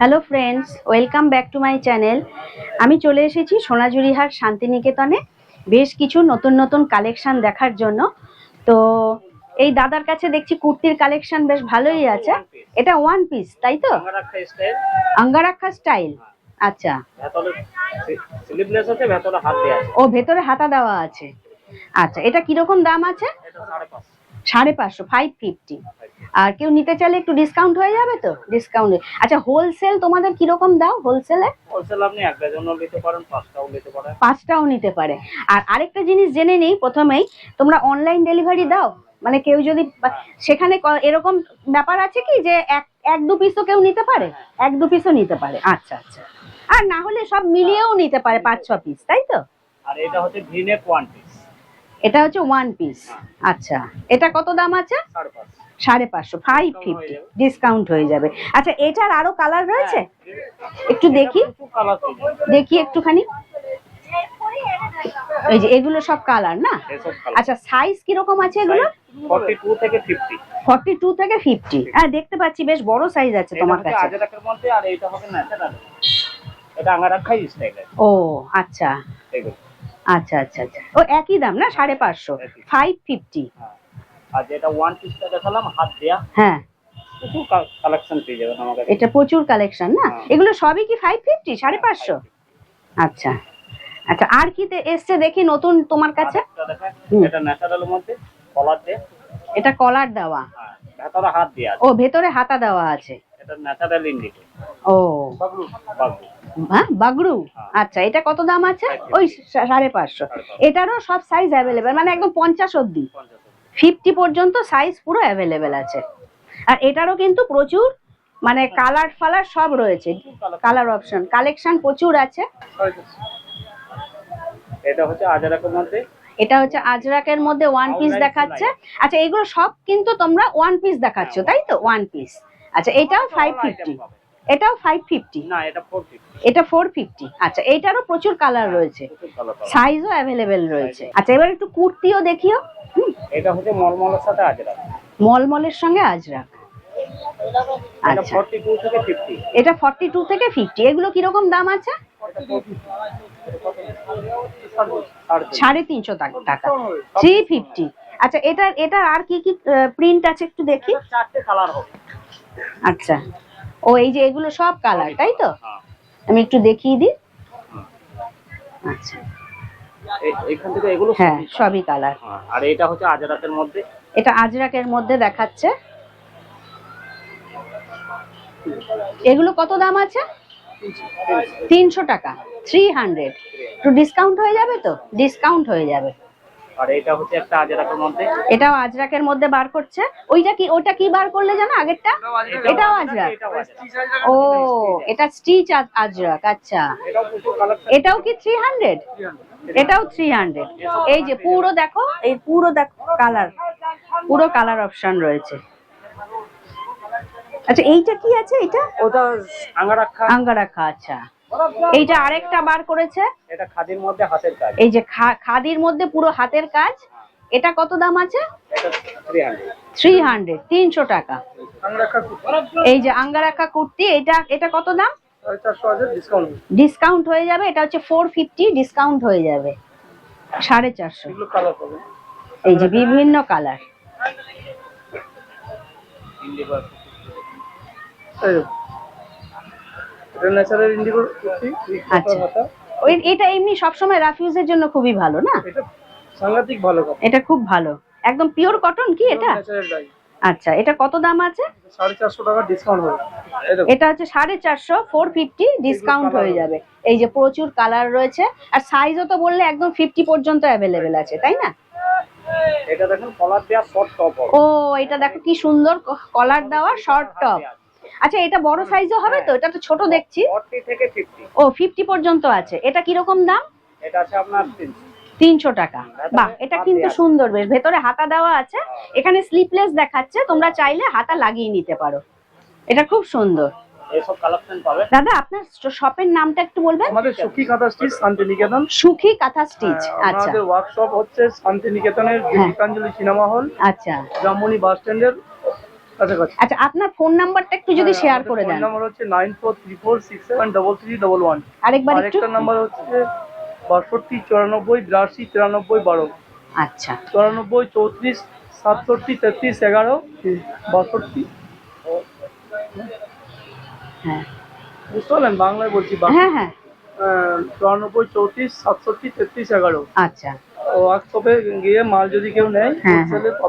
Hello friends welcome back to my channel আমি চলে এসেছি সোনাঝুরিহাট শান্তিনিকেতনে। বেশ কিছু নতুন নতুন কালেকশন দেখার জন্য। তো এই দাদার কাছে দেখছি কুর্তির কালেকশন বেশ ভালোই আছে। এটা ওয়ান পিস তাই তো? আঙ্গারাক্ষা স্টাইল আচ্ছা। দেওয়া আছে। ও ভেতরে হাতা দেওয়া আছে। আচ্ছা এটা কীরকম দাম আছে? সাড়ে পাঁচশো। ফাইভ ফিফটি আর কেউ নিতে চাইলে একটু ডিসকাউন্ট হয়ে যাবে তো? ডিসকাউন্ট আচ্ছা হোলসেল তোমাদের কীরকম দাও হোলসেলে হোলসেল আপনি এক ডজনও নিতে পারেন পাঁচটাও নিতে পারেন। পাঁচটাও নিতে পারে। আর আরেকটা জিনিস জেনে নেই প্রথমেই তোমরা অনলাইন ডেলিভারি দাও? মানে কেউ যদি সেখানে ক- এরকম ব্যাপার আছে কি যে এক এক দু পিসও কেউ নিতে পারে? এক দু পিসও নিতে পারে। আচ্ছা আচ্ছা। আর না হলে সব মিলিয়েও নিতে পারে পাঁচ ছ পিস তাই তো? আর এটা হচ্ছে ভিনেক ওয়ান পিস এটা হচ্ছে ওয়ান পিস আচ্ছা। এটা কত দাম আছে? সাড়ে পাঁচ। সাড়ে পাঁচশো ফাইভ ফিফটি ডিসকাউন্ট হয়ে যাবে। আচ্ছা এটার আরও কালার রয়েছে? একটু দেখি। দেখি একটুখানি। এই যে এগুলো সব কালার না? আচ্ছা সাইজ কীরকম আছে এগুলো? ফর্টি টু থেকে ফিফটি ফর্টি টু থেকে ফিফটি হ্যাঁ দেখতে পাচ্ছি বেশ বড় সাইজ আছে তোমার কাছে। আর এটা হবে ন্যাচারাল এটা আঙ্গারাক্ষাই স্টাইলের ও আচ্ছা। আচ্ছা আচ্ছা আচ্ছা। ও একই দাম না? সাড়ে পাঁচশো। ফাইভ ফিফটি হ্যাঁ। আর যেটা ওয়ান পিসটা দেখালাম হাত দেয়া। হ্যাঁ। প্রচুর কালেকশন পেয়ে যাবেন আমার কাছে। এটা প্রচুর কালেকশন না? হ্যাঁ। এগুলো সবই কি ফাইভ ফিফটি সাড়ে পাঁচশো? আচ্ছা। আচ্ছা আর কি এসছে দেখি নতুন তোমার কাছে। এটা ন্যাচারাল মধ্যে কলার দিয়ে। এটা কলার দেওয়া। হ্যাঁ ভেতরে হাত আছে। ও ভেতরে হাতা দেওয়া আছে। এটা ন্যাচারাল ও। বাবলু বাবলু হ্যাঁ বাগড়ু আচ্ছা এটা কত দাম আছে? ওই সাড়ে পাঁচশো। এটারও সব সাইজ অ্যাভেলেবেল মানে একদম পঞ্চাশ অব্দি পঞ্চাশ ফিফটি পর্যন্ত সাইজ পুরো অ্যাভেলেবেল আছে। আর এটারও কিন্তু প্রচুর মানে কালার ফালার সব রয়েছে। কালার অপশন কালেকশন প্রচুর আছে। এটা হচ্ছে আজারাকের মধ্যে? এটা হচ্ছে আজরাকের মধ্যে ওয়ান পিস দেখাচ্ছে। আচ্ছা এগুলো সব কিন্তু তোমরা ওয়ান পিস দেখাচ্ছ তাই তো? ওয়ান পিস আচ্ছা এটাও ফাইভ ফিফটি এটাও ফাইভ ফিফটি না এটা ফোর ফিফটি এটা ফোর ফিফটি আচ্ছা এইটারও প্রচুর কালার রয়েছে। কালার পাবেন। সাইজও অ্যাভেলেবেল রয়েছে। আচ্ছা এবার একটু কুর্তিও দেখিও। এটা হচ্ছে মলমলের সাথে আজরাক মলমলের সঙ্গে আজরাক এটা আচ্ছা। এটা ফর্টি টু থেকে ফিফটি এগুলো কীরকম দাম আছে? সাড়ে তিনশো টাকা- থ্রি ফিফটি আচ্ছা এটার এটার আর কি কি প্রিন্ট আছে একটু দেখি? চারটে কালার হবে। আচ্ছা। ও এই যে এগুলো সব কালার তাই তো? হ্যাঁ। আমি একটু দেখিয়ে দিই। আচ্ছা। এখান থেকে এগুলো হ্যাঁ সবই কালার হ্যাঁ, আর এটা হচ্ছে আজরাকের মধ্যে? এটা আজরাকের মধ্যে দেখাচ্ছে। এগুলো কত দাম আছে? তিনশো। টাকা। থ্রি হান্ড্রেড একটু ডিসকাউন্ট হয়ে যাবে তো? ডিসকাউন্ট হয়ে যাবে। আর এটা হচ্ছে একটা আজরাকের মধ্যে। এটাও আজরাকের মধ্যে বার করছে। ওইটা কি ওটা কি বার করলে জানো আগেরটা? এটাও আজরাক। ও এটা স্টিচ আজরাক আচ্ছা। এটাও কি থ্রি হান্ড্রেড এটাও থ্রি হান্ড্রেড এই যে পুরো দেখো এই পুরো দেখো কালার পুরো কালার অপশন রয়েছে। আচ্ছা এইটা কি আছে এটা? ওটা আঙ্গারাক্ষা। আঙ্গারাখা আচ্ছা। এইটা আরেকটা বার করেছে। এটা খাদির মধ্যে হাতের কাজ। এই যে খাদির মধ্যে পুরো হাতের কাজ। এটা কত দাম আছে? থ্রি হান্ড্রেড তিনশো টাকা। এই যে আঙ্গারাখা কুর্তি এটা এটা কত দাম? ডিসকাউন্ট হয়ে যাবে এটা হচ্ছে ফোর ফিফটি ডিসকাউন্ট হয়ে যাবে। সাড়ে চারশো। এই যে বিভিন্ন কালার এটা ন্যাচারাল ইন্ডিগো আচ্ছা। ওই এটা এমনি সবসময় রাফিউজের জন্য খুবই ভালো না? এটা সাংঘাতিক ভালো এটা খুব ভালো। একদম পিওর কটন কি এটা? আচ্ছা এটা কত দাম আছে? সাড়ে চারশো টাকা ডিসকাউন্ট হবে। এটা হচ্ছে সাড়ে চারশো ফোর ফিফটি ডিসকাউন্ট হয়ে যাবে। এই যে প্রচুর কালার রয়েছে আর সাইজও তো বললে একদম ফিফটি পর্যন্ত অ্যাভেলেবেল আছে তাই না? এটা দেখুন কলার দেওয়া শর্ট টপ ও এটা দেখো কি সুন্দর কলার দেওয়া শর্ট টপ আচ্ছা এটা বড় সাইজও হবে তো? এটা তো ছোট দেখছি। ফর্টি থেকে ফিফটি। ও ফিফটি পর্যন্ত আছে। এটা কীরকম দাম? এটা আছে আপনার তিনশো। তিনশো টাকা। বাহ এটা কিন্তু সুন্দর বেশ। ভেতরে হাতা দেওয়া আছে। এখানে স্লিপলেস দেখাচ্ছে। তোমরা চাইলে হাতা লাগিয়ে নিতে পারো। এটা খুব সুন্দর। এইসব কালেকশন পাবে? দাদা আপনার শপের নামটা একটু বলবেন? আমাদের সুখী কাঁথা স্টিচ শান্তিনিকেতন। সুখী কাঁথা স্টিচ হ্যাঁ, আচ্ছা। আমাদের ওয়ার্কশপ হচ্ছে শান্তিনিকেতনের হ্যাঁ। Gitanjali cinema hall. আচ্ছা। জামমনি বাস স্ট্যান্ডের আচ্ছা আপনার ফোন নাম্বারটা একটু যদি হ্যাঁ, শেয়ার আমাদের করে দেন। নাম্বার হচ্ছে nine four three four six seven double three double one আরেকবার একটু। আরেকটা নাম্বার হচ্ছে বাষট্টি চুরানব্বই বিরাশি তিরানব্বই বারো। আচ্ছা। চুরানব্বই চৌত্রিশ সাতষট্টি তেত্রিশ এগারো। বাষট্টি। হ্যাঁ। বুঝতে পারলেন? বাংলায় বলছি হ্যাঁ হ্যাঁ। চুরানব্বই চৌত্রিশ সাতষট্টি তেত্রিশ এগারো। আচ্ছা। ওয়ার্কশপে গিয়ে মাল যদি কেউ নেয় হ্যাঁ।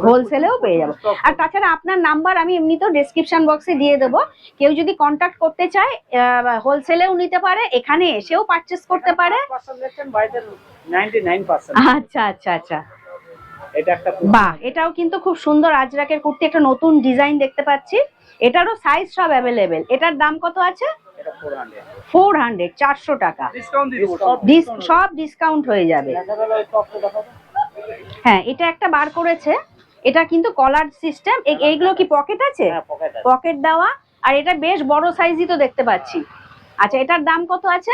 হোলসেলেও পেয়ে যাব। আর তাছাড়া আপনার নাম্বার আমি এমনিতেও ডেসক্রিপশন বক্সে দিয়ে দেবো। কেউ যদি কন্ট্যাক্ট করতে চায় হোলসেলেও নিতে পারে এখানে এসেও পারচেস করতে পারে। আচ্ছা আচ্ছা আচ্ছা। বাহ এটাও কিন্তু খুব সুন্দর আজরাকের কুর্তি একটা নতুন ডিজাইন দেখতে পাচ্ছি। এটারও সাইজ সব অ্যাভেলেবেল এটার দাম কত আছে? ফোর হান্ড্রেড চারশো টাকা। সব ডিসকাউন্ট হয়ে যাবে। হ্যাঁ এটা একটা বার করেছে। এটা কিন্তু কলার সিস্টেম এইগুলো কি পকেট আছে? হ্যাঁ পকেট আছে। পকেট দেওয়া। আর এটা বেশ বড় সাইজই তো দেখতে পাচ্ছি। আচ্ছা এটার দাম কত আছে?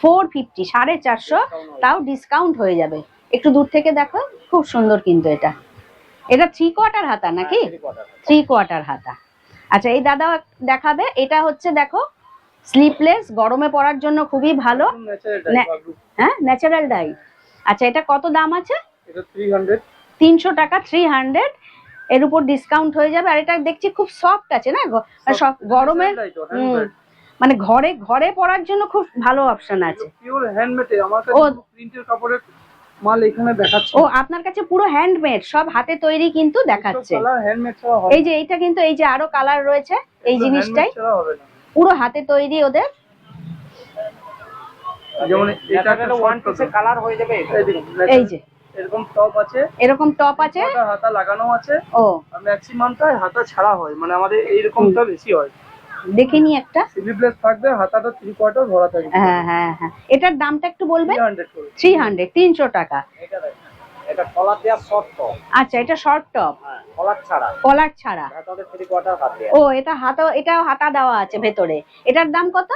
ফোর ফিফটি সাড়ে চারশো। তাও ডিসকাউন্ট হয়ে যাবে। একটু দূর থেকে দেখো খুব সুন্দর কিন্তু এটা। এটা থ্রি কোয়ার্টার হাতা নাকি? থ্রি কোয়ার্টার হাতা। আচ্ছা এই দাদা দেখাবে। এটা হচ্ছে দেখো স্লিপলেস গরমে পরার জন্য খুবই ভালো। হ্যাঁ ন্যাচারাল ডাই আচ্ছা এটা কত দাম আছে? তিনশো টাকা থ্রি হান্ড্রেড এর উপর ডিসকাউন্ট হয়ে যাবে। আর এটা দেখছি খুব সফট আছে না? মানে গরমে মানে ঘরে ঘরে পরার জন্য খুব ভালো অপশন আছে। পিওর হ্যান্ডমেড আমার ও। কাছে প্রিন্টের কাপড়ের মাল এখানে দেখাচ্ছে। ও আপনার কাছে পুরো হ্যান্ডমেড সব হাতে তৈরি কিন্তু দেখাচ্ছে। এই যে এইটা কিন্তু এই যে আরও কালার রয়েছে এই জিনিসটাই। পুরো হাতে তৈরি ওদের। যেমন এটা একটা ওয়ান পিসে কালার হয়ে যাবে এই যে। এরকম টপ আছে। এরকম টপ আছে। হাতা লাগানো আছে। ও। ম্যাক্সিমামটা হাতা ছাড়া হয়। মানে আমাদের এইরকমটা বেশি হয়। দেখে নি একটা। স্লিভলেস থাকবে হাতাটা থ্রি কোয়ার্টার ভরা থাকবে। হ্যাঁ হ্যাঁ হ্যাঁ। এটার দামটা একটু বলবেন? থ্রি হান্ড্রেড করে। থ্রি হান্ড্রেড তিনশো টাকা। এটা দেখেন। এটা কলার দেওয়া শর্ট টপ আচ্ছা এটা শর্ট টপ কলার ছাড়া। কলার ছাড়া। হাতাতে থ্রি কোয়ার্টার হাত দেওয়া ও এটা হাতা এটাও হাতা দেওয়া আছে ভেতরে। এটার দাম কত?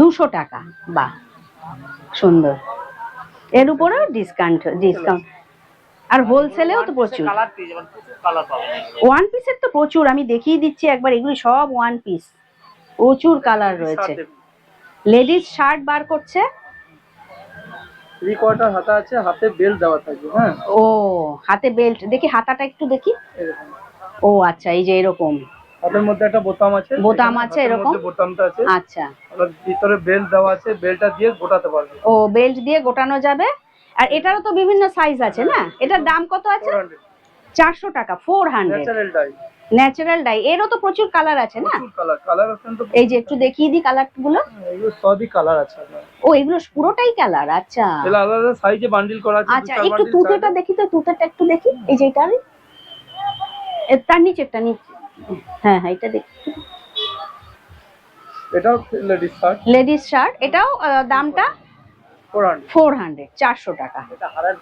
দুশো টাকা। বাহ সুন্দর। এর উপরেও ডিসকাউন্ট ডিসকাউন্ট আর হোলসেলেও তো প্রচুর। ওয়ান পিসের তো প্রচুর। আমি দেখিয়ে দিচ্ছি একবার এগুলি সব ওয়ান পিস প্রচুর কালার রয়েছে। লেডিস শার্ট বার করছে। থ্রি কোয়ার্টার হাতা আছে হাতে বেল্ট দেওয়া থাকবে হ্যাঁ। ও হাতে বেল্ট দেখি হাতাটা একটু দেখি। ও আচ্ছা এই যে এরকম। হাতের মধ্যে একটা বোতাম আছে বোতাম আছে এরকম? বোতামটা আছে। আচ্ছা। ভিতরে বেল্ট দেওয়া আছে বেল্টটা দিয়ে গোটাতে পারবে। ও বেল্ট দিয়ে গোটানো যাবে। আর এটারও তো বিভিন্ন সাইজ আছে না? এটার দাম কত আছে? চারশো টাকা ফোর হান্ড্রেড ন্যাচারাল ডাই এরও তো প্রচুর কালার আছে না? কালার কালার এই যে একটু দেখিয়ে দিই কালারগুলো এগুলো সবই কালার আছে ও এগুলো পুরোটাই কালার আচ্ছা। এগুলো আলাদা সাইজে বান্ডিল করা আছে আচ্ছা একটু তুতেটা দেখি তো তুতেটা একটু দেখি। এই যে এটা তার নিচেরটা নিচে। হ্যাঁ হ্যাঁ এটা দেখি। এটাও লেডিস শার্ট লেডিস শার্ট এটাও দামটা? ফোর হান্ড্রেড ফোর হান্ড্রেড চারশো টাকা।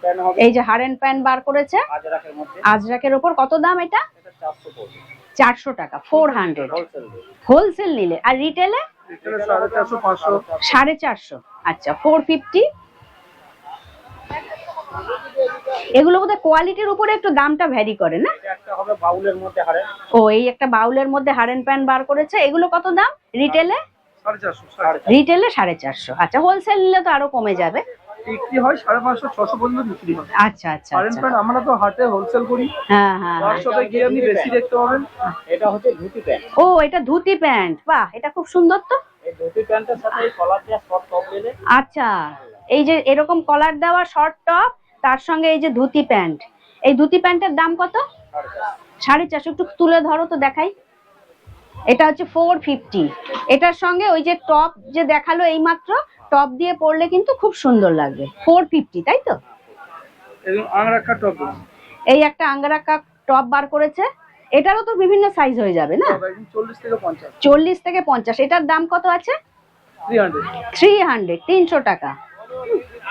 প্যান এই যে হারেন প্যান্ট বার করেছে। আজরাকের মধ্যে। আজরাকের ওপর কত দাম এটা? চারশো টাকা ফোর হান্ড্রেড হোলসেল নিলে। আর রিটেলে সাড়ে চারশো। আচ্ছা ফোর ফিফটি এগুলো বোধহয় কোয়ালিটির উপরে একটু দামটা ভ্যারি করে না? ও এই একটা বাউলের মধ্যে হারেন প্যান্ট বার করেছে। এগুলো কত দাম? রিটেলে রিটেলে সাড়ে চারশো। আচ্ছা হোলসেল নিলে তো আরও কমে যাবে। বিক্রি হয় সাড়ে পাঁচশো ছশো পর্যন্ত বিক্রি হয়। আচ্ছা আচ্ছা কারেন্ট আচ্ছা। প্যান্ট আমরা তো হাটে হোলসেল করি। হ্যাঁ হ্যাঁ হ্যাঁ। গিয়ে আপনি বেশি দেখতে পাবেন। এটা হচ্ছে ধুতি প্যান্ট ও এটা ধুতি প্যান্ট বাহ এটা খুব সুন্দর তো। এই ধুতি প্যান্টের সাথে এই কলার দেওয়া শর্ট টপ দিলে আচ্ছা এই যে এরকম কলার দেওয়া শর্ট টপ তার সঙ্গে এই যে ধুতি প্যান্ট এই ধুতি প্যান্টের দাম কত? সাড়ে চারশো একটু তুলে ধরো তো দেখাই। এটা হচ্ছে ফোর ফিফটি এটার সঙ্গে ওই যে টপ যে দেখাল এইমাত্র টপ দিয়ে পরলে কিন্তু খুব সুন্দর লাগবে। ফোর ফিফটি তাই তো? এবং আংরাক্ষা টপ এই একটা আঙ্গারাক্কা টপ বার করেছে। এটারও তো বিভিন্ন সাইজ হয়ে যাবে না? চল্লিশ থেকে পঞ্চাশ। এটার দাম কত আছে? থ্রি হান্ড্রেড তিনশো টাকা।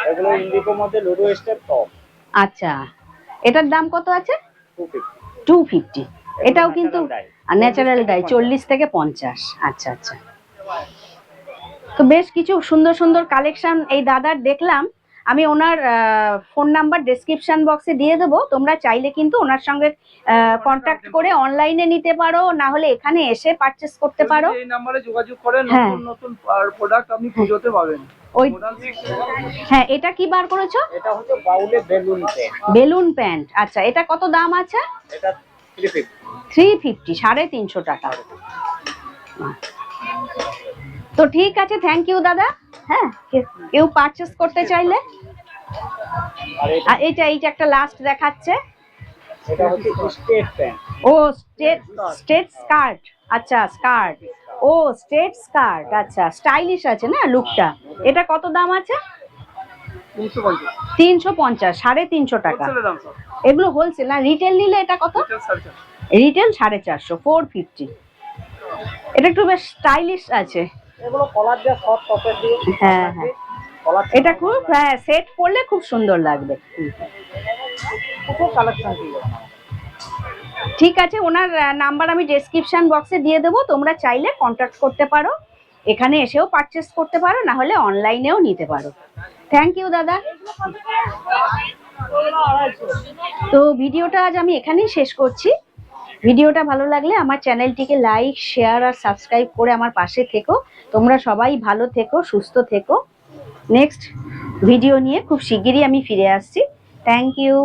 এগুলো ইন্ডিকোর মধ্যে লুডো স্টেপ টপ আচ্ছা। এটার দাম কত আছে? টু ফিফটি এটাও কিন্তু ন্যাচারাল ডাই চল্লিশ থেকে পঞ্চাশ। আচ্ছা আচ্ছা। তো বেশ কিছু সুন্দর সুন্দর কালেকশন এই দাদার দেখলাম। আমি ওনার ফোন নাম্বার ডেসক্রিপশন বক্সে দিয়ে দেবো। তোমরা চাইলে কিন্তু ওনার সঙ্গে কন্ট্যাক্ট করে অনলাইনে নিতে পারো না হলে এখানে এসে পারচেস করতে পারো। এই নাম্বারে যোগাযোগ করে হ্যাঁ। নতুন নতুন প্রোডাক্ট আপনি পাবেন ওই হ্যাঁ এটা কি বার করেছ? এটা হচ্ছে বাউলে বেলুন প্যান্ট। Balloon pant. আচ্ছা এটা কত দাম আছে? এটা থ্রি ফিফটি থ্রি ফিফটি সাড়ে তিনশো টাকা। তো ঠিক আছে থ্যাংক ইউ দাদা। হ্যাঁ কে- কেউ পারচেস করতে চাইলে? আর এটা এইটা এইটা একটা লাস্ট দেখাচ্ছে। এটা হচ্ছে স্টেট প্যান্ট ও স্টেট স্টেট স্কার্ট আচ্ছা স্কার্ট ও স্টেট স্কার্ট আচ্ছা স্টাইলিশ আছে না লুকটা এটা কত দাম আছে? তিনশো পঞ্চাশ। সাড়ে তিনশো টাকা। এগুলো হোলসেল না রিটেল নিলে এটা কত। রিটেল সাড়ে চারশো। ফোর ফিফটি এটা একটু বেশ স্টাইলিশ আছে। এগুলো কলার দিয়ে সব টপের দিয়ে হ্যাঁ, হ্যাঁ। এটা খুব হ্যাঁ সেট করলে খুব সুন্দর লাগবে। খুব কালেকশন ছিল ঠিক আছে ওনার নাম্বার আমি ডেসক্রিপশন বক্সে দিয়ে দেবো। তোমরা চাইলে কন্ট্যাক্ট করতে পারো। এখানে এসেও পারচেস করতে পারো না হলে অনলাইনেও নিতে পারো। থ্যাংক ইউ দাদা। তো ভিডিওটা আজ আমি এখানেই শেষ করছি। ভিডিওটা ভালো লাগলে আমার চ্যানেলটিকে লাইক, শেয়ার আর সাবস্ক্রাইব করে আমার পাশে থেকো। তোমরা সবাই ভালো থেকো, সুস্থ থেকো। নেক্সট ভিডিও নিয়ে খুব শিগগিরই আমি ফিরে আসছি। Thank you